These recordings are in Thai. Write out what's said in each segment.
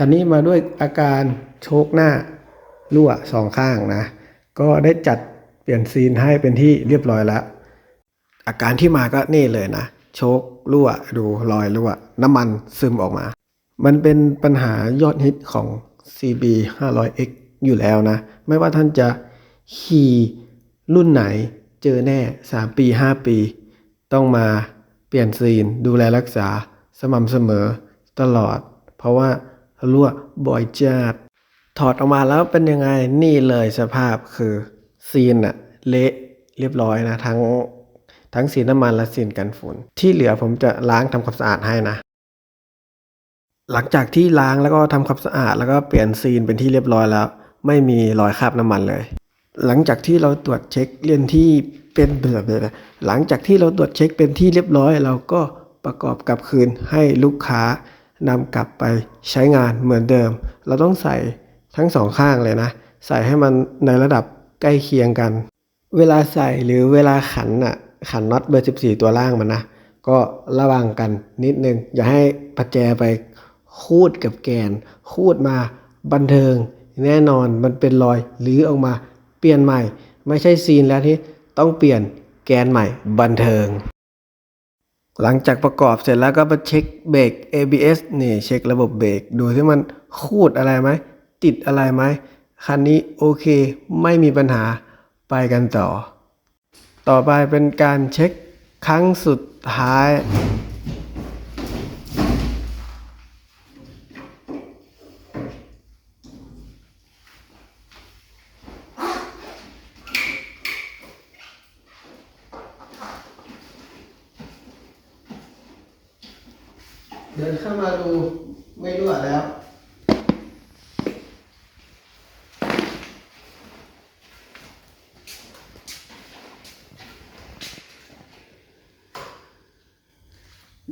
คันนี้มาด้วยอาการโชคหน้ารั่วสองข้างนะ ก็ได้จัดเปลี่ยนซีนให้เป็นที่เรียบร้อยแล้ว อาการที่มาก็นี่เลยนะ โชครั่วดูรอยรั่ว น้ำมันซึมออกมา มันเป็นปัญหายอดฮิตของ CB 500X อยู่แล้วนะ ไม่ว่าท่านจะขี่รุ่นไหนเจอแน่ 3 ปี 5 ปี ต้องมาเปลี่ยนซีนดูแลรักษาสม่ำเสมอตลอด เพราะว่า รั่วบ่อยจัดถอดออกมาแล้วเป็นยังไงนี่เลยสภาพคือซีนอะเละเรียบร้อยนะ ทั้งทั้งสีน้ำมันและสีกันฝุ่น ที่เหลือผมจะล้างทำความสะอาดให้นะ หลังจากที่ล้างแล้วก็ทำความสะอาด แล้วก็เปลี่ยนซีนเป็นที่เรียบร้อยแล้ว ไม่มีรอยคราบน้ำมันเลย หลังจากที่เราตรวจเช็คเรียนที่เป็นเบือเบื่อหลังจากที่เราตรวจเช็คเป็นที่เรียบร้อย เราก็ประกอบกลับคืนให้ลูกค้า นำกลับไปใช้งานเหมือนเดิม เราต้องใส่ทั้งสองข้างเลยนะ ใส่ให้มันในระดับใกล้เคียงกัน เวลาใส่หรือเวลาขันอะขันน็อตเบอร์ 14 ตัวล่างมันนะ ก็ระวังกันนิดนึง อย่าให้ประแจไปคูดกับแกน คูดมาบันเทิง แน่นอนมันเป็นรอยหรือออกมาเปลี่ยนใหม่ ไม่ใช่ซีนแล้วที่ต้องเปลี่ยนแกนใหม่บันเทิง หลังจากประกอบเสร็จแล้วก็ไปเช็คเบรก ABS นี่เช็คระบบเบรกดูที่มันคูดอะไรไหมติดอะไรไหมคันนี้โอเคไม่มีปัญหาไปกันต่อ ต่อไปเป็นการเช็คครั้งสุดท้าย เดินเข้ามาดูไม่รั่วแล้ว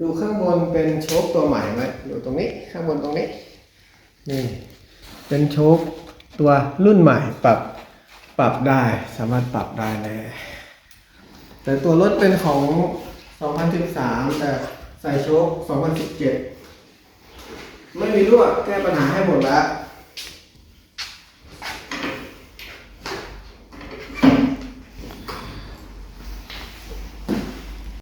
ดูข้างบนเป็นโชคตัวใหม่ไหมดูตรงนี้ข้างบนตรงนี้นี่เป็นโชคตัวรุ่นใหม่ปรับปรับได้สามารถปรับได้เลยแต่ตัวรถเป็นของ 2013 แต่ ใส่โชค2017 ไม่มีรั่วแก้ปัญหาให้หมดแล้ว